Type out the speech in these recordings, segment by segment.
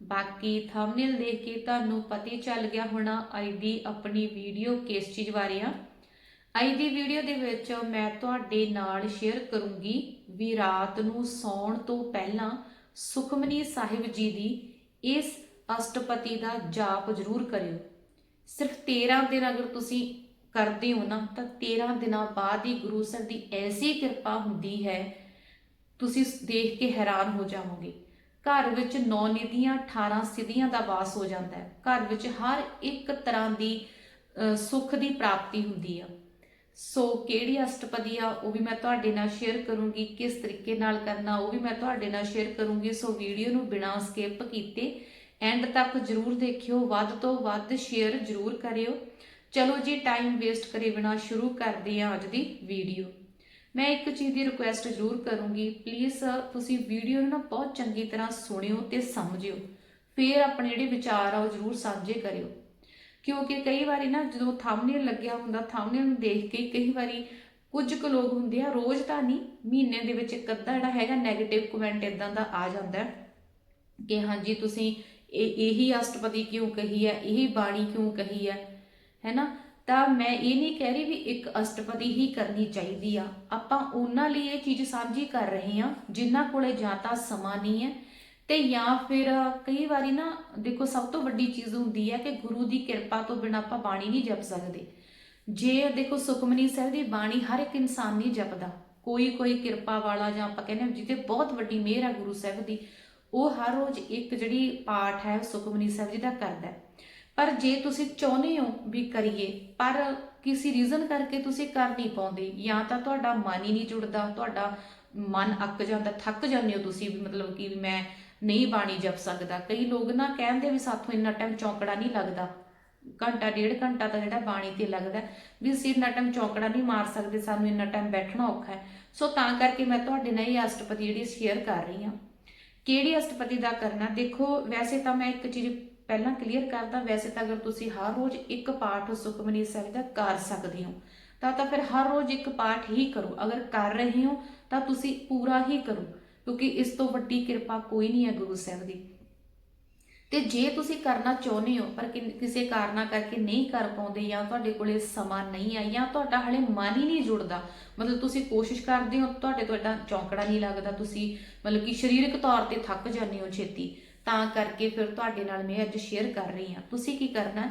ਬਾਕੀ ਥੰਬਨੇਲ ਦੇਖ ਕੇ ਤੁਹਾਨੂੰ ਪਤਾ ਹੀ ਚੱਲ ਗਿਆ ਹੋਣਾ ਅੱਜ ਦੀ ਆਪਣੀ ਵੀਡੀਓ ਕਿਸ ਚੀਜ਼ ਬਾਰੇ ਆ। ਅੱਜ ਦੀ ਵੀਡੀਓ ਦੇ ਵਿੱਚ ਮੈਂ ਤੁਹਾਡੇ ਨਾਲ ਸ਼ੇਅਰ ਕਰੂੰਗੀ ਵੀ ਰਾਤ ਨੂੰ ਸੌਣ ਤੋਂ ਪਹਿਲਾਂ ਸੁਖਮਨੀ ਸਾਹਿਬ ਜੀ ਦੀ ਇਸ ਅਸ਼ਟਪਤੀ ਦਾ ਜਾਪ ਜ਼ਰੂਰ ਕਰਿਓ। ਸਿਰਫ 13 ਦਿਨ ਅਗਰ ਤੁਸੀਂ ਕਰਦੇ ਹੋ ਨਾ, ਤਾਂ 13 ਦਿਨਾਂ ਬਾਅਦ ਹੀ ਗੁਰੂ ਸਾਹਿਬ ਦੀ ਐਸੀ ਕਿਰਪਾ ਹੁੰਦੀ ਹੈ, ਤੁਸੀਂ ਦੇਖ ਕੇ ਹੈਰਾਨ ਹੋ ਜਾਵੋਗੇ। ਘਰ ਵਿੱਚ ਨੌ ਨਿਧੀਆਂ 18 ਸਿਧੀਆਂ ਦਾ ਵਾਸ ਹੋ ਜਾਂਦਾ ਹੈ। ਘਰ ਵਿੱਚ ਹਰ ਇੱਕ ਤਰ੍ਹਾਂ ਦੀ ਸੁੱਖ ਦੀ ਪ੍ਰਾਪਤੀ ਹੁੰਦੀ ਆ। ਸੋ ਕਿਹੜੀ ਅਸ਼ਟਪਦੀ ਆ, ਉਹ ਵੀ ਮੈਂ ਤੁਹਾਡੇ ਨਾਲ ਸ਼ੇਅਰ ਕਰੂੰਗੀ, ਕਿਸ ਤਰੀਕੇ ਨਾਲ ਕਰਨਾ, ਉਹ ਵੀ ਮੈਂ ਤੁਹਾਡੇ ਨਾਲ ਸ਼ੇਅਰ ਕਰੂੰਗੀ। ਸੋ ਵੀਡੀਓ ਨੂੰ ਬਿਨਾਂ ਸਕਿਪ ਕੀਤੇ ਐਂਡ ਤੱਕ ਜਰੂਰ ਦੇਖਿਓ, ਵੱਧ ਤੋਂ ਵੱਧ ਸ਼ੇਅਰ ਜਰੂਰ ਕਰਿਓ। ਚਲੋ ਜੀ ਟਾਈਮ ਵੇਸਟ ਕਰੇ ਬਿਨਾਂ ਸ਼ੁਰੂ ਕਰਦੇ ਹਾਂ ਅੱਜ ਦੀ ਵੀਡੀਓ ਮੈਂ ਇੱਕ ਚੀਜ਼ ਦੀ ਰਿਕੁਐਸਟ ਜ਼ਰੂਰ ਕਰੂੰਗੀ। ਪਲੀਜ਼ ਤੁਸੀਂ ਵੀਡੀਓ ਨੂੰ ਨਾ ਬਹੁਤ ਚੰਗੀ ਤਰ੍ਹਾਂ ਸੁਣਿਓ ਤੇ ਸਮਝਿਓ। ਫਿਰ ਆਪਣੇ ਜਿਹੜੇ ਵਿਚਾਰ ਆ ਉਹ ਜ਼ਰੂਰ ਸਾਂਝੇ ਕਰਿਓ। ਕਿਉਂਕਿ ਕਈ ਵਾਰੀ ਨਾ ਜਦੋਂ ਥੰਬਨੇਲ ਲੱਗਿਆ ਹੁੰਦਾ ਥੰਬਨੇਲ ਨੂੰ ਦੇਖ ਕੇ ਕਈ ਵਾਰੀ ਕੁਝ ਕੁ ਲੋਕ ਹੁੰਦੇ ਆ, ਰੋਜ਼ ਤਾਂ ਨਹੀਂ, ਮਹੀਨੇ ਦੇ ਵਿੱਚ ਇੱਕ ਅੱਧਾ ਜਿਹੜਾ ਹੈਗਾ 네ਗੇਟਿਵ ਕਮੈਂਟ ਇਦਾਂ ਦਾ ਆ ਜਾਂਦਾ ਕਿ ਹਾਂਜੀ, ਤੁਸੀਂ ਇਹ, ਇਹੀ ਅਸ਼ਟਪਦੀ ਕਿਉਂ ਕਹੀ ਹੈ, ਇਹੀ ਬਾਣੀ ਕਿਉਂ ਕਹੀ ਹੈ ਹੈਨਾ ਤਾਂ ਮੈਂ ਇਹ ਨਹੀਂ ਕਹਿ ਰਹੀ ਵੀ ਇੱਕ ਅਸ਼ਟਪਦੀ ਹੀ ਕਰਨੀ ਚਾਹੀਦੀ ਆ। ਆਪਾਂ ਉਹਨਾਂ ਲਈ ਇਹ ਚੀਜ਼ ਸਾਂਝੀ ਕਰ ਰਹੇ ਹਾਂ, ਜਿਨ੍ਹਾਂ ਕੋਲੇ ਜਾਂ ਤਾਂ ਸਮਾਂ ਨਹੀਂ ਹੈ ਤੇ ਜਾਂ ਫਿਰ ਕਈ ਵਾਰੀ ਨਾ ਦੇਖੋ, ਸਭ ਤੋਂ ਵੱਡੀ ਚੀਜ਼ ਹੁੰਦੀ ਹੈ ਕਿ ਗੁਰੂ ਦੀ ਕਿਰਪਾ ਤੋਂ ਬਿਨਾਂ ਆਪਾਂ ਬਾਣੀ ਨਹੀਂ ਜਪ ਸਕਦੇ। ਜੇ ਦੇਖੋ, ਸੁਖਮਨੀ ਸਾਹਿਬ ਦੀ ਬਾਣੀ ਹਰ ਇੱਕ ਇਨਸਾਨ ਨਹੀਂ ਜਪਦਾ। ਕੋਈ ਕੋਈ ਕਿਰਪਾ ਵਾਲਾ ਜਾਂ ਆਪਾਂ ਕਹਿੰਦੇ ਹਾਂ ਜਿਹਦੇ ਬਹੁਤ ਵੱਡੀ ਮਿਹਰ ਹੈ ਗੁਰੂ ਸਾਹਿਬ ਦੀ, ਉਹ ਹਰ ਰੋਜ਼ ਇੱਕ ਜਿਹੜੀ ਪਾਠ ਹੈ, ਸੁਖਮਨੀ ਸਾਹਿਬ ਜੀ ਦਾ ਕਰਦਾ ਹੈ। ਪਰ ਜੇ ਤੁਸੀਂ ਚਾਹੁੰਦੇ ਹੋ ਵੀ ਕਰੀਏ, ਪਰ ਕਿਸੇ ਰੀਜ਼ਨ ਕਰਕੇ ਤੁਸੀਂ ਕਰ ਨਹੀਂ ਪਾਉਂਦੇ, ਜਾਂ ਤਾਂ ਤੁਹਾਡਾ ਮਨ ਹੀ ਨਹੀਂ ਜੁੜਦਾ, ਤੁਹਾਡਾ ਮਨ ਅੱਕ ਜਾਂਦਾ, ਥੱਕ ਜਾਂਦੇ ਹੋ ਤੁਸੀਂ ਵੀ ਮਤਲਬ ਕਿ ਮੈਂ ਨਹੀਂ ਬਾਣੀ ਜਪ ਸਕਦਾ। ਕਈ ਲੋਕ ਨਾ ਕਹਿੰਦੇ ਵੀ ਸਾਥੋਂ ਇੰਨਾ ਟਾਈਮ ਚੌਂਕੜਾ ਨਹੀਂ ਲੱਗਦਾ। ਘੰਟਾ, ਡੇਢ ਘੰਟਾ ਤਾਂ ਜਿਹੜਾ ਬਾਣੀ ਤੇ ਲੱਗਦਾ, ਵੀ ਅਸੀਂ ਇੰਨਾ ਟਾਈਮ ਚੌਂਕੜਾ ਨਹੀਂ ਮਾਰ ਸਕਦੇ, ਸਾਨੂੰ ਇੰਨਾ ਟਾਈਮ ਬੈਠਣਾ ਔਖਾ ਹੈ। ਸੋ ਤਾਂ ਕਰਕੇ ਮੈਂ ਤੁਹਾਡੇ ਨਾਲ ਇਹ ਅਸ਼ਟਪਦੀ ਜਿਹੜੀ ਸ਼ੇਅਰ ਕਰ ਰਹੀ ਹਾਂ। ਕਿਹੜੀ ਅਸ਼ਟਪਦੀ ਦਾ ਕਰਨਾ? ਦੇਖੋ, ਵੈਸੇ ਤਾਂ ਮੈਂ ਇੱਕ ਚੀਜ਼ ਪਹਿਲਾਂ ਕਲੀਅਰ ਕਰਦਾ, ਵੈਸੇ ਤਾਂ ਅਗਰ ਤੁਸੀਂ ਹਰ ਰੋਜ਼ ਇੱਕ ਪਾਠ ਸੁਖਮਨੀ ਸਾਹਿਬ ਦਾ ਕਰ ਸਕਦੇ ਹੋ, ਤਾਂ ਤਾਂ ਫਿਰ ਹਰ ਰੋਜ਼ ਇੱਕ ਪਾਠ ਹੀ ਕਰੋ। ਅਗਰ ਕਰ ਰਹੇ ਹੋ, ਤਾਂ ਤੁਸੀਂ ਪੂਰਾ ਹੀ ਕਰੋ, ਕਿਉਂਕਿ ਇਸ ਤੋਂ ਵੱਡੀ ਕਿਰਪਾ ਕੋਈ ਨਹੀਂ ਹੈ ਗੁਰੂ ਸਾਹਿਬ ਦੀ। ਤੇ ਜੇ ਤੁਸੀਂ ਕਰਨਾ ਚਾਹੁੰਦੇ ਹੋ, ਪਰ ਕਿਸੇ ਕਾਰਨਾ ਕਰਕੇ ਨਹੀਂ ਕਰ ਪਾਉਂਦੇ ਜਾਂ ਤੁਹਾਡੇ ਕੋਲੇ ਸਮਾਂ ਨਹੀਂ ਆ ਜਾਂ ਤੁਹਾਡਾ ਹਲੇ ਮਨ ਹੀ ਨਹੀਂ ਜੁੜਦਾ, ਮਤਲਬ ਤੁਸੀਂ ਕੋਸ਼ਿਸ਼ ਕਰਦੇ ਹੋ, ਤੁਹਾਡੇ ਤੋਂ ਐਡਾ ਚੌਂਕੜਾ ਨਹੀਂ ਲੱਗਦਾ, ਤੁਸੀਂ ਮਤਲਬ ਕਿ ਸਰੀਰਕ ਤੌਰ ਤੇ ਥੱਕ ਜਾਂਦੇ ਹੋ ਛੇਤੀ ਤਾਂ ਕਰਕੇ ਫਿਰ ਤੁਹਾਡੇ ਨਾਲ ਮੈਂ ਅੱਜ ਸ਼ੇਅਰ ਕਰ ਰਹੀ ਹਾਂ। ਤੁਸੀਂ ਕੀ ਕਰਨਾ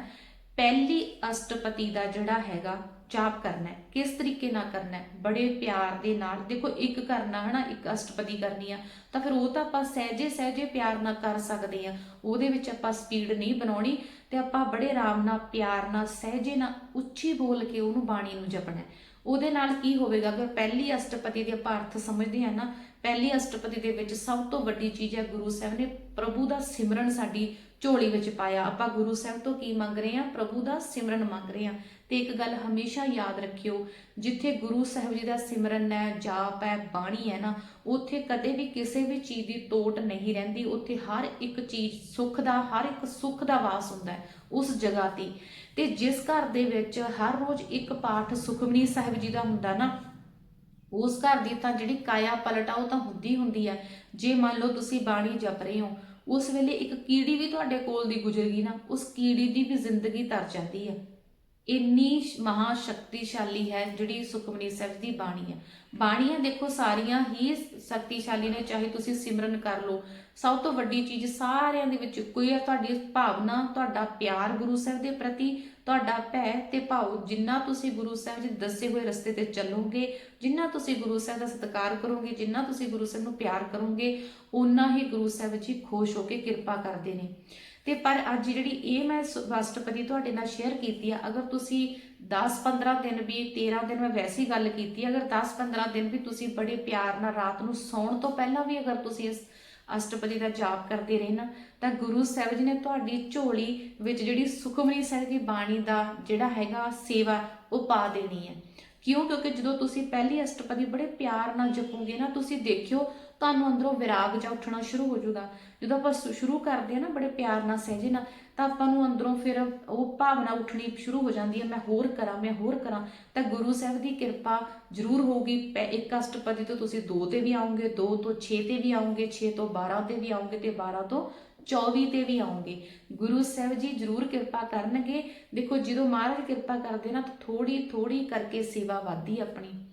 ਪਹਿਲੀ ਅਸ਼ਟਪਤੀ ਦਾ ਜਿਹੜਾ ਹੈਗਾ, ਜਾਪ ਕਰਨਾ ਹੈ। ਕਿਸ ਤਰੀਕੇ ਨਾਲ ਕਰਨਾ ਹੈ? ਬੜੇ ਪਿਆਰ ਦੇ ਨਾਲ। ਦੇਖੋ, ਇੱਕ ਕਰਨਾ ਹੈ ਨਾ ਇੱਕ ਅਸ਼ਟਪਦੀ ਕਰਨੀ ਆ। ਤਾਂ ਫਿਰ ਉਹ ਤਾਂ ਆਪਾਂ ਸਹਿਜੇ ਸਹਿਜੇ ਪਿਆਰ ਨਾਲ ਕਰ ਸਕਦੇ ਆ ਉਹਦੇ ਵਿੱਚ ਆਪਾਂ ਸਪੀਡ ਨਹੀਂ ਬਣਾਉਣੀ ਤੇ ਆਪਾਂ ਬੜੇ ਆਰਾਮ ਨਾਲ, ਪਿਆਰ ਨਾਲ, ਸਹਿਜੇ ਨਾਲ, ਉੱਚੀ ਬੋਲ ਕੇ ਉਹਨੂੰ ਬਾਣੀ ਨੂੰ ਜਪਣਾ ਉਹਦੇ ਨਾਲ ਕੀ ਹੋਵੇਗਾ? ਅਗਰ ਪਹਿਲੀ ਅਸ਼ਟਪਤੀ ਦੇ ਆਪਾਂ ਅਰਥ ਸਮਝਦੇ ਆ ਨਾ ਪਹਿਲੀ ਅਸ਼ਟਪਦੀ ਦੇ ਵਿੱਚ ਸਭ ਤੋਂ ਵੱਡੀ ਚੀਜ਼ ਹੈ ਗੁਰੂ ਸਾਹਿਬ ਨੇ ਪ੍ਰਭੂ ਦਾ ਸਿਮਰਨ ਸਾਡੀ ਝੋਲੀ ਵਿੱਚ ਪਾਇਆ। ਆਪਾਂ ਗੁਰੂ ਸਾਹਿਬ ਤੋਂ ਕੀ ਮੰਗ ਰਹੇ ਹਾਂ? ਪ੍ਰਭੂ ਦਾ ਸਿਮਰਨ ਮੰਗ ਰਹੇ ਹਾਂ। ਤੇ ਇੱਕ ਗੱਲ ਹਮੇਸ਼ਾ ਯਾਦ ਰੱਖਿਓ, ਜਿੱਥੇ ਗੁਰੂ ਸਾਹਿਬ ਜੀ ਦਾ ਸਿਮਰਨ ਹੈ, ਜਾਪ ਹੈ, ਬਾਣੀ ਹੈ ਨਾ, ਉੱਥੇ ਕਦੇ ਵੀ ਕਿਸੇ ਵੀ ਚੀਜ਼ ਦੀ ਤੋਟ ਨਹੀਂ ਰਹਿੰਦੀ। ਉੱਥੇ ਹਰ ਇੱਕ ਚੀਜ਼ ਸੁੱਖ ਦਾ, ਹਰ ਇੱਕ ਸੁੱਖ ਦਾ ਵਾਸ ਹੁੰਦਾ ਹੈ ਉਸ ਜਗ੍ਹਾ ਤੇ। ਤੇ ਜਿਸ ਘਰ ਦੇ ਵਿੱਚ ਹਰ ਰੋਜ਼ ਇੱਕ ਪਾਠ ਸੁਖਮਨੀ ਸਾਹਿਬ ਜੀ ਦਾ ਹੁੰਦਾ ਨਾ ਉਸ ਘਰ ਦੀ ਤਾਂ ਜਿਹੜੀ ਕਾਇਆ ਪਲਟ ਆ, ਉਹ ਤਾਂ ਹੁੰਦੀ ਹੁੰਦੀ ਆ। ਜੇ ਮੰਨ ਲਓ ਤੁਸੀਂ ਬਾਣੀ ਜਪ ਰਹੇ ਹੋ, ਉਸ ਵੇਲੇ ਇੱਕ ਕੀੜੀ ਵੀ ਤੁਹਾਡੇ ਕੋਲ ਦੀ ਗੁਜ਼ਰ ਨਾ, ਉਸ ਕੀੜੀ ਦੀ ਵੀ ਜ਼ਿੰਦਗੀ ਤਰ ਜਾਂਦੀ ਹੈ ਇੰਨੀ ਮਹਾ ਸ਼ਕਤੀਸ਼ਾਲੀ ਹੈ ਜਿਹੜੀ ਸੁਖਮਨੀ ਸਾਹਿਬ ਦੀ ਬਾਣੀ ਹੈ ਬਾਣੀਆਂ ਦੇਖੋ ਸਾਰੀਆਂ ਹੀ ਸ਼ਕਤੀਸ਼ਾਲੀ ਨੇ, ਚਾਹੇ ਤੁਸੀਂ ਸਿਮਰਨ ਕਰ ਲਓ। ਸਭ ਤੋਂ ਵੱਡੀ ਚੀਜ਼ ਸਾਰਿਆਂ ਦੇ ਵਿੱਚ ਕੋਈ ਹੈ ਤੁਹਾਡੀ ਭਾਵਨਾ, ਤੁਹਾਡਾ ਪਿਆਰ ਗੁਰੂ ਸਾਹਿਬ ਦੇ ਪ੍ਰਤੀ ਤੁਹਾਡਾ ਭੈ ਤੇ ਭਾਵ ਜਿੰਨਾ ਤੁਸੀਂ ਗੁਰੂ ਸਾਹਿਬ ਜੀ ਦੱਸੇ ਹੋਏ ਰਸਤੇ ਤੇ ਚੱਲੋਗੇ, ਜਿੰਨਾ ਤੁਸੀਂ ਗੁਰੂ ਸਾਹਿਬ ਦਾ ਸਤਿਕਾਰ ਕਰੋਗੇ, ਜਿੰਨਾ ਤੁਸੀਂ ਗੁਰੂ ਸਾਹਿਬ ਨੂੰ ਪਿਆਰ ਕਰੋਗੇ ਉਨਾ ਹੀ ਗੁਰੂ ਸਾਹਿਬ ਜੀ ਖੁਸ਼ ਹੋ ਕੇ ਕਿਰਪਾ ਕਰਦੇ ਨੇ। ਤੇ ਪਰ ਅੱਜ ਜਿਹੜੀ ਇਹ ਮੈਂ ਰਾਸ਼ਟਰਪਤੀ ਤੁਹਾਡੇ ਨਾਲ ਸ਼ੇਅਰ ਕੀਤੀ ਆ, ਅਗਰ ਤੁਸੀਂ 10-15 ਦਿਨ ਵੀ 13 ਦਿਨ ਮੈਂ ਵੈਸੀ ਗੱਲ ਕੀਤੀ, ਅਗਰ 10-15 ਦਿਨ ਵੀ ਤੁਸੀਂ ਬੜੇ ਪਿਆਰ ਨਾਲ ਰਾਤ ਨੂੰ ਸੌਣ ਤੋਂ ਪਹਿਲਾਂ ਵੀ ਅਗਰ ਤੁਸੀਂ ਇਸ ਅਸ਼ਟਪਦੀ ਦਾ ਜਾਪ ਕਰਦੇ ਰਹੇ ਨਾ ਤਾਂ ਗੁਰੂ ਸਾਹਿਬ ਜੀ ਨੇ ਤੁਹਾਡੀ ਝੋਲੀ ਵਿੱਚ ਜਿਹੜੀ ਸੁਖਮਨੀ ਸਾਹਿਬ ਦੀ ਬਾਣੀ ਦਾ ਜਿਹੜਾ ਹੈਗਾ ਸੇਵਾ, ਉਹ ਪਾ ਦੇਣੀ ਹੈ। ਕਿਉਂ? ਕਿਉਂਕਿ ਜਦੋਂ ਤੁਸੀਂ ਪਹਿਲੀ ਅਸ਼ਟਪਦੀ ਬੜੇ ਪਿਆਰ ਨਾਲ ਜਪੋਗੇ ਨਾ, ਤੁਸੀਂ ਦੇਖਿਓ ਤੁਹਾਨੂੰ ਅੰਦਰੋਂ ਵਿਰਾਗ ਜਾਂ ਉੱਠਣਾ ਸ਼ੁਰੂ ਹੋ ਜਾਊਗਾ। ਜਦੋਂ ਆਪਾਂ ਸ਼ੁਰੂ ਕਰਦੇ ਆ ਨਾ ਬੜੇ ਪਿਆਰ ਨਾਲ ਸਹਿਜੇ ਨਾਲ, ਤਾਂ ਆਪਾਂ ਨੂੰ ਅੰਦਰੋਂ ਫਿਰ ਉਹ ਭਾਵਨਾ ਉੱਠਣੀ ਸ਼ੁਰੂ ਹੋ ਜਾਂਦੀ ਹੈ, ਮੈਂ ਹੋਰ ਕਰਾਂ, ਮੈਂ ਹੋਰ ਕਰਾਂ। ਤਾਂ ਗੁਰੂ ਸਾਹਿਬ ਦੀ ਕਿਰਪਾ ਜ਼ਰੂਰ ਹੋਊਗੀ। ਪੈ- ਇੱਕ ਅਸ਼ਟਪਦੀ ਤੋਂ ਤੁਸੀਂ 2 ਤੇ ਵੀ ਆਉਂਗੇ 2 ਤੋਂ 6 ਤੇ ਵੀ ਆਉਂਗੇ 6 ਤੋਂ 12 ਤੇ ਵੀ ਆਉਂਗੇ ਤੇ 12 ਤੋਂ 24 ਤੇ ਵੀ ਆਉਂਗੇ ਗੁਰੂ ਸਾਹਿਬ ਜੀ ਜ਼ਰੂਰ ਕਿਰਪਾ ਕਰਨਗੇ। ਦੇਖੋ ਜਦੋਂ ਮਹਾਰਾਜ ਕਿਰਪਾ ਕਰਦੇ ਨਾ ਤਾਂ ਥੋੜੀ ਥੋੜੀ ਕਰਕੇ ਸੇਵਾ ਵਧਦੀ ਆਪਣੀ।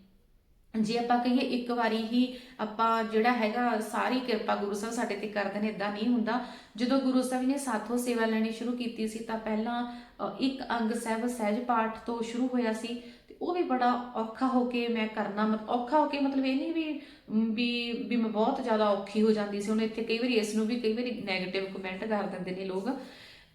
ਜੇ ਆਪਾਂ ਕਹੀਏ ਇੱਕ ਵਾਰੀ ਹੀ ਆਪਾਂ ਜਿਹੜਾ ਹੈਗਾ ਸਾਰੀ ਕਿਰਪਾ ਗੁਰੂ ਸਾਹਿਬ ਸਾਡੇ ਤੇ ਕਰਦੇ ਨੇ ਇਦਾਂ ਨਹੀਂ ਹੁੰਦਾ। ਜਦੋਂ ਗੁਰੂ ਸਾਹਿਬ ਨੇ ਸਾਥੋਂ ਸੇਵਾ ਲੈਣੀ ਸ਼ੁਰੂ ਕੀਤੀ ਸੀ ਤਾਂ ਪਹਿਲਾਂ ਇੱਕ ਅੰਗ ਸਾਹਿਬ ਸਹਿਜ ਪਾਠ ਤੋਂ ਸ਼ੁਰੂ ਹੋਇਆ ਸੀ। ਤੇ ਉਹ ਵੀ ਬੜਾ ਔਖਾ ਹੋ ਕੇ ਮੈਂ ਕਰਨਾ ਮਤ ਔਖਾ ਹੋ ਕੇ ਮਤਲਬ ਇਹ ਨਹੀਂ ਵੀ ਮ, ਵੀ ਵੀ ਮੈਂ ਬਹੁਤ ਜ਼ਿਆਦਾ ਔਖੀ ਹੋ ਜਾਂਦੀ ਸੀ। ਹੁਣ ਇੱਥੇ ਕਈ ਵਾਰੀ ਇਸ ਨੂੰ ਵੀ ਕਈ ਵਾਰੀ 네ਗੇਟਿਵ ਕਮੈਂਟ ਕਰ ਦਿੰਦੇ ਨੇ ਲੋਕ।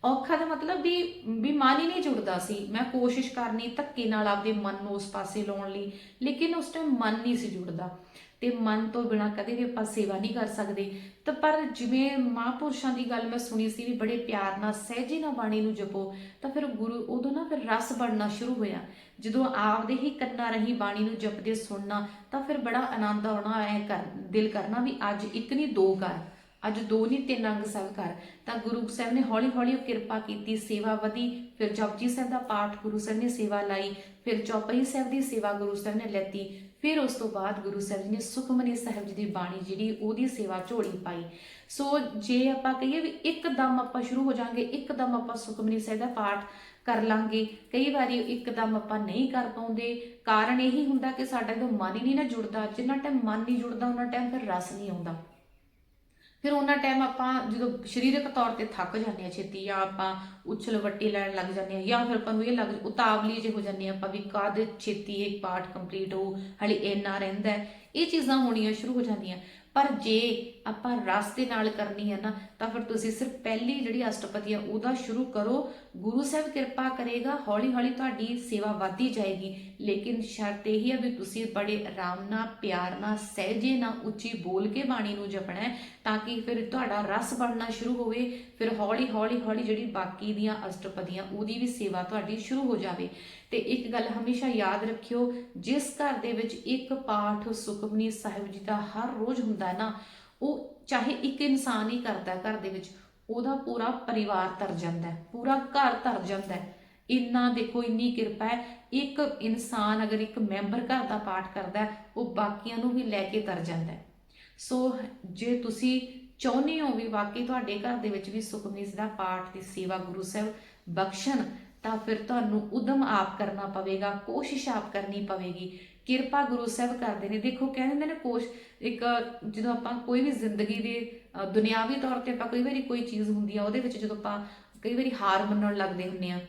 ਔਖਾ ਦਾ ਮਤਲਬ ਵੀ ਵੀ ਮਨ ਹੀ ਨਹੀਂ ਜੁੜਦਾ ਸੀ। ਮੈਂ ਕੋਸ਼ਿਸ਼ ਕਰਨੀ, ਧੱਕੇ ਨਾਲ ਆਪਦੇ ਮਨ ਨੂੰ ਉਸ ਪਾਸੇ ਲਾਉਣ ਲਈ, ਲੇਕਿਨ ਉਸ ਟਾਈਮ ਮਨ ਨਹੀਂ ਸੀ ਜੁੜਦਾ। ਤੇ ਮਨ ਤੋਂ ਬਿਨਾ ਕਦੇ ਵੀ ਆਪਾਂ ਸੇਵਾ ਨਹੀਂ ਕਰ ਸਕਦੇ। ਤਾਂ ਪਰ ਜਿਵੇਂ ਮਹਾਂਪੁਰਸ਼ਾਂ ਦੀ ਗੱਲ ਮੈਂ ਸੁਣੀ ਸੀ ਵੀ ਬੜੇ ਪਿਆਰ ਨਾਲ, ਸਹਿਜੇ ਨਾਲ ਬਾਣੀ ਨੂੰ ਜਪੋ, ਤਾਂ ਫਿਰ ਗੁਰੂ, ਉਦੋਂ ਨਾ ਫਿਰ ਰਸ ਬਣਨਾ ਸ਼ੁਰੂ ਹੋਇਆ। ਜਦੋਂ ਆਪਦੇ ਹੀ ਕੰਨਾਂ ਰਹੀ ਬਾਣੀ ਨੂੰ ਜਪਦੇ ਸੁਣਨਾ, ਤਾਂ ਫਿਰ ਬੜਾ ਆਨੰਦ ਆਉਣਾ, ਐ ਕਰ, ਦਿਲ ਕਰਨਾ ਵੀ ਅੱਜ ਇੱਕ ਨਹੀਂ, ਦੋ ਕਰ ਅੱਜ ਦੋ ਨਹੀਂ ਤਿੰਨ ਅੰਗ ਸਾਹਿਬ ਕਰ। ਤਾਂ ਗੁਰੂ ਸਾਹਿਬ ਨੇ ਹੌਲੀ ਹੌਲੀ ਉਹ ਕਿਰਪਾ ਕੀਤੀ, ਸੇਵਾ ਵਧੀ, ਫਿਰ ਜਪਜੀ ਸਾਹਿਬ ਦਾ ਪਾਠ ਗੁਰੂ ਸਾਹਿਬ ਨੇ ਸੇਵਾ ਲਾਈ, ਫਿਰ ਚੌਪਈ ਸਾਹਿਬ ਦੀ ਸੇਵਾ ਗੁਰੂ ਸਾਹਿਬ ਨੇ ਲੈਤੀ, ਫਿਰ ਉਸ ਤੋਂ ਬਾਅਦ ਗੁਰੂ ਸਾਹਿਬ ਜੀ ਨੇ ਸੁਖਮਨੀ ਸਾਹਿਬ ਜੀ ਦੀ ਬਾਣੀ ਜਿਹੜੀ, ਉਹਦੀ ਸੇਵਾ ਝੋਲੀ ਪਾਈ। ਸੋ ਜੇ ਆਪਾਂ ਕਹੀਏ ਵੀ ਇੱਕਦਮ ਆਪਾਂ ਸ਼ੁਰੂ ਹੋ ਜਾਾਂਗੇ, ਇੱਕਦਮ ਆਪਾਂ ਸੁਖਮਨੀ ਸਾਹਿਬ ਦਾ ਪਾਠ ਕਰ ਲਾਂਗੇ, ਕਈ ਵਾਰੀ ਇੱਕਦਮ ਆਪਾਂ ਨਹੀਂ ਕਰ ਪਾਉਂਦੇ, ਕਾਰਨ ਇਹੀ ਹੁੰਦਾ ਕਿ ਸਾਡਾ ਜਦੋਂ ਮਨ ਹੀ ਨਹੀਂ ਨਾ ਜੁੜਦਾ, ਜਿੰਨਾ ਟਾਈਮ ਮਨ ਨਹੀਂ ਜੁੜਦਾ ਉਹਨਾਂ ਟਾਈਮ ਫਿਰ ਰਸ ਨਹੀਂ ਆਉਂਦਾ। ਫਿਰ ਉਹਨਾਂ ਟਾਈਮ ਆਪਾਂ ਜਦੋਂ ਸਰੀਰਕ ਤੌਰ ਤੇ ਥੱਕ ਜਾਂਦੇ ਆ ਛੇਤੀ ਜਾਂ ਆਪਾਂ ਉਛਲ ਵੱਟੀ ਲੈਣ ਲੱਗ ਜਾਂਦੇ ਆ ਜਾਂ ਫਿਰ ਆਪਾਂ ਨੂੰ ਇਹ ਲੱਗ ਉਤਾਵਲੀ ਜੇ ਹੋ ਜਾਂਦੇ ਆ ਆਪਾਂ ਵੀ ਕਦ ਛੇਤੀ ਇਹ ਪਾਠ ਕੰਪਲੀਟ ਹੋ ਹਲੇ ਇੰਨਾ ਰਹਿੰਦਾ ਇਹ ਚੀਜ਼ਾਂ ਹੋਣੀਆਂ ਸ਼ੁਰੂ ਹੋ ਜਾਂਦੀਆਂ। ਪਰ ਜੇ ਆਪਾਂ ਰਸ ਦੇ ਨਾਲ ਕਰਨੀ ਹੈ ਨਾ, ਤਾਂ ਫਿਰ ਤੁਸੀਂ ਸਿਰਫ ਪਹਿਲੀ ਜਿਹੜੀ ਅਸ਼ਟਪਦੀ ਆ ਉਹਦਾ ਸ਼ੁਰੂ ਕਰੋ। ਗੁਰੂ ਸਾਹਿਬ ਕਿਰਪਾ ਕਰੇਗਾ ਹੌਲੀ ਹੌਲੀ ਤੁਹਾਡੀ ਸੇਵਾ ਵਧਦੀ ਜਾਏਗੀ। ਲੇਕਿਨ ਸ਼ਰਤ ਇਹ ਹੈ ਵੀ ਤੁਸੀਂ ਬੜੇ ਆਰਾਮ ਨਾਲ, ਪਿਆਰ ਨਾਲ, ਸਹਿਜੇ ਨਾਲ, ਉੱਚੀ ਬੋਲ ਕੇ ਬਾਣੀ ਨੂੰ ਜਪਣਾ ਹੈ, ਤਾਂ ਕਿ ਫਿਰ ਤੁਹਾਡਾ ਰਸ ਬਣਨਾ ਸ਼ੁਰੂ ਹੋਵੇ। ਫਿਰ ਹੌਲੀ ਹੌਲੀ ਹੌਲੀ ਜਿਹੜੀ ਬਾਕੀ ਦੀਆਂ ਅਸ਼ਟਪਦੀਆਂ, ਉਹਦੀ ਵੀ ਸੇਵਾ ਤੁਹਾਡੀ ਸ਼ੁਰੂ ਹੋ ਜਾਵੇ। ਤੇ ਇੱਕ ਗੱਲ ਹਮੇਸ਼ਾ ਯਾਦ ਰੱਖਿਓ, ਜਿਸ ਘਰ ਦੇ ਵਿੱਚ ਇੱਕ ਪਾਠ ਸੁਖਮਨੀ ਸਾਹਿਬ ਜੀ ਦਾ ਹਰ ਰੋਜ਼ ਹੁੰਦਾ ਨਾ ਉਹ ਚਾਹੇ ਇੱਕ ਇਨਸਾਨ ਹੀ ਕਰਦਾ ਘਰ ਦੇ ਵਿੱਚ, ਉਹਦਾ ਪੂਰਾ ਪਰਿਵਾਰ ਤਰ ਜਾਂਦਾ ਪੂਰਾ ਘਰ ਤਰ ਜਾਂਦਾ ਇੰਨਾ ਦੇਖੋ, ਇੰਨੀ ਕਿਰਪਾ ਹੈ, ਇੱਕ ਇਨਸਾਨ ਅਗਰ ਇੱਕ ਮੈਂਬਰ ਘਰ ਦਾ ਪਾਠ ਕਰਦਾ ਉਹ ਬਾਕੀਆਂ ਨੂੰ ਵੀ ਲੈ ਕੇ ਤਰ ਜਾਂਦਾ ਸੋ ਜੇ ਤੁਸੀਂ ਚਾਹੁੰਦੇ ਹੋ ਵੀ ਵਾਕਈ ਤੁਹਾਡੇ ਘਰ ਦੇ ਵਿੱਚ ਵੀ ਸੁਖਮਨੀ ਦਾ ਪਾਠ ਦੀ ਸੇਵਾ ਗੁਰੂ ਸਾਹਿਬ ਬਖਸ਼ਣ, ਤਾਂ ਫਿਰ ਤੁਹਾਨੂੰ ਉਦਮ ਆਪ ਕਰਨਾ ਪਵੇਗਾ, ਕੋਸ਼ਿਸ਼ ਆਪ ਕਰਨੀ ਪਵੇਗੀ। ਕਿਰਪਾ ਗੁਰੂ ਸਾਹਿਬ ਕਰਦੇ ਨੇ। ਦੇਖੋ, ਕਹਿੰਦੇ ਨੇ ਕੋਸ਼, ਇੱਕ, ਜਦੋਂ ਆਪਾਂ ਕੋਈ ਵੀ ਜ਼ਿੰਦਗੀ ਦੇ ਦੁਨਿਆਵੀ ਤੌਰ ਤੇ ਆਪਾਂ ਕੋਈ ਵਾਰੀ ਕੋਈ ਚੀਜ਼ ਹੁੰਦੀ ਆ, ਉਹਦੇ ਵਿੱਚ ਜਦੋਂ ਆਪਾਂ ਕਈ ਵਾਰੀ ਹਾਰ ਮੰਨਣ ਲੱਗਦੇ ਹੁੰਨੇ ਆ,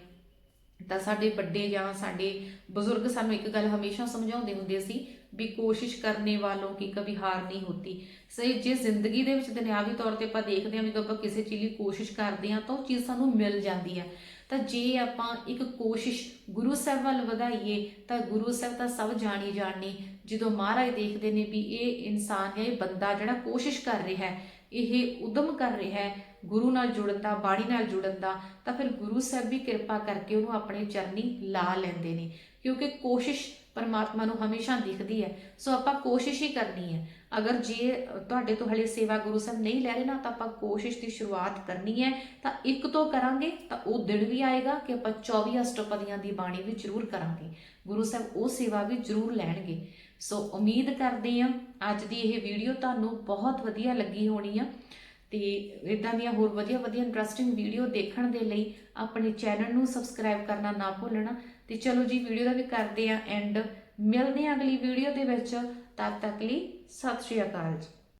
ਤਾਂ ਸਾਡੇ ਵੱਡੇ ਜਾਂ ਸਾਡੇ ਬਜ਼ੁਰਗ ਸਾਨੂੰ ਇੱਕ ਗੱਲ ਹਮੇਸ਼ਾ ਸਮਝਾਉਂਦੇ ਹੁੰਦੇ ਸੀ ਵੀ ਕੋਸ਼ਿਸ਼ ਕਰਨੇ ਵਾਲੋਂ ਕੀ ਕभी ਹਾਰ ਨਹੀਂ ਹੁੰਦੀ। ਸਹੀ, ਜੇ ਜ਼ਿੰਦਗੀ ਦੇ ਵਿੱਚ ਦੁਨਿਆਵੀ ਤੌਰ ਤੇ ਆਪਾਂ ਦੇਖਦੇ ਹਾਂ ਵੀ ਜਦੋਂ ਆਪਾਂ ਕਿਸੇ ਚੀਜ਼ ਲਈ ਕੋਸ਼ਿਸ਼ ਕਰਦੇ ਹਾਂ ਤਾਂ ਉਹ ਚੀਜ਼ ਸਾਨੂੰ ਮਿਲ ਜਾਂਦੀ ਹੈ ਤਾਂ ਜੇ ਆਪਾਂ ਇੱਕ ਕੋਸ਼ਿਸ਼ ਗੁਰੂ ਸਾਹਿਬ ਵੱਲ ਵਧਾਈਏ, ਤਾਂ ਗੁਰੂ ਸਾਹਿਬ ਤਾਂ ਸਭ ਜਾਣੀ ਜਾਣੀ ਜਦੋਂ ਮਹਾਰਾਜ ਦੇਖਦੇ ਨੇ ਵੀ ਇਹ ਇਨਸਾਨ ਹੈ, ਇਹ ਬੰਦਾ ਜਿਹੜਾ ਕੋਸ਼ਿਸ਼ ਕਰ ਰਿਹਾ ਹੈ, ਇਹ ਉਦਮ ਕਰ ਰਿਹਾ ਹੈ, ਗੁਰੂ ਨਾਲ ਜੁੜਨ ਦਾ ਬਾਣੀ ਨਾਲ ਜੁੜਨ ਦਾ ਤਾਂ ਫਿਰ ਗੁਰੂ ਸਾਹਿਬ ਵੀ ਕਿਰਪਾ ਕਰਕੇ ਉਹਨੂੰ ਆਪਣੇ ਚਰਨੀ ਲਾ ਲੈਂਦੇ ਨੇ। ਕਿਉਂਕਿ ਕੋਸ਼ਿਸ਼ ਪਰਮਾਤਮਾ ਨੂੰ ਹਮੇਸ਼ਾ ਦਿਖਦੀ ਹੈ। ਸੋ ਆਪਾਂ ਕੋਸ਼ਿਸ਼ ਹੀ ਕਰਨੀ ਹੈ। ਅਗਰ ਜੇ ਤੁਹਾਡੇ ਤੋਂ ਹਲੇ ਸੇਵਾ ਗੁਰੂ ਸਾਹਿਬ ਨਹੀਂ ਲੈ ਰਹੇ ਨਾ, ਤਾਂ ਆਪਾਂ ਕੋਸ਼ਿਸ਼ ਦੀ ਸ਼ੁਰੂਆਤ ਕਰਨੀ ਹੈ। ਤਾਂ ਇੱਕ ਤੋਂ ਕਰਾਂਗੇ, ਤਾਂ ਉਹ ਦਿਨ ਵੀ ਆਏਗਾ ਕਿ ਆਪਾਂ 24 ਅਸ਼ਟਪਦੀਆਂ ਦੀ ਬਾਣੀ ਵੀ ਜ਼ਰੂਰ ਕਰਾਂਗੇ। ਗੁਰੂ ਸਾਹਿਬ ਉਹ ਸੇਵਾ ਵੀ ਜ਼ਰੂਰ ਲੈਣਗੇ। ਸੋ ਉਮੀਦ ਕਰਦੇ ਹਾਂ ਅੱਜ ਦੀ ਇਹ ਵੀਡੀਓ ਤੁਹਾਨੂੰ ਬਹੁਤ ਵਧੀਆ ਲੱਗੀ ਹੋਣੀ ਆ। ਤੇ ਇਦਾਂ ਦੀਆਂ ਹੋਰ ਵਧੀਆ ਵਧੀਆ ਇੰਟਰਸਟਿੰਗ ਵੀਡੀਓ ਦੇਖਣ ਦੇ ਲਈ ਆਪਣੇ ਚੈਨਲ ਨੂੰ ਸਬਸਕ੍ਰਾਈਬ ਕਰਨਾ ਨਾ ਭੁੱਲਣਾ। ਤੇ ਚਲੋ ਜੀ ਵੀਡੀਓ ਦਾ ਵੀ ਕਰਦੇ ਆ ਐਂਡ ਮਿਲਦੇ ਆ ਅਗਲੀ ਵੀਡੀਓ ਦੇ ਵਿੱਚ। ਤਦ ਤੱਕ ਲਈ ਸਤਿ ਸ਼੍ਰੀ ਅਕਾਲ ਜੀ।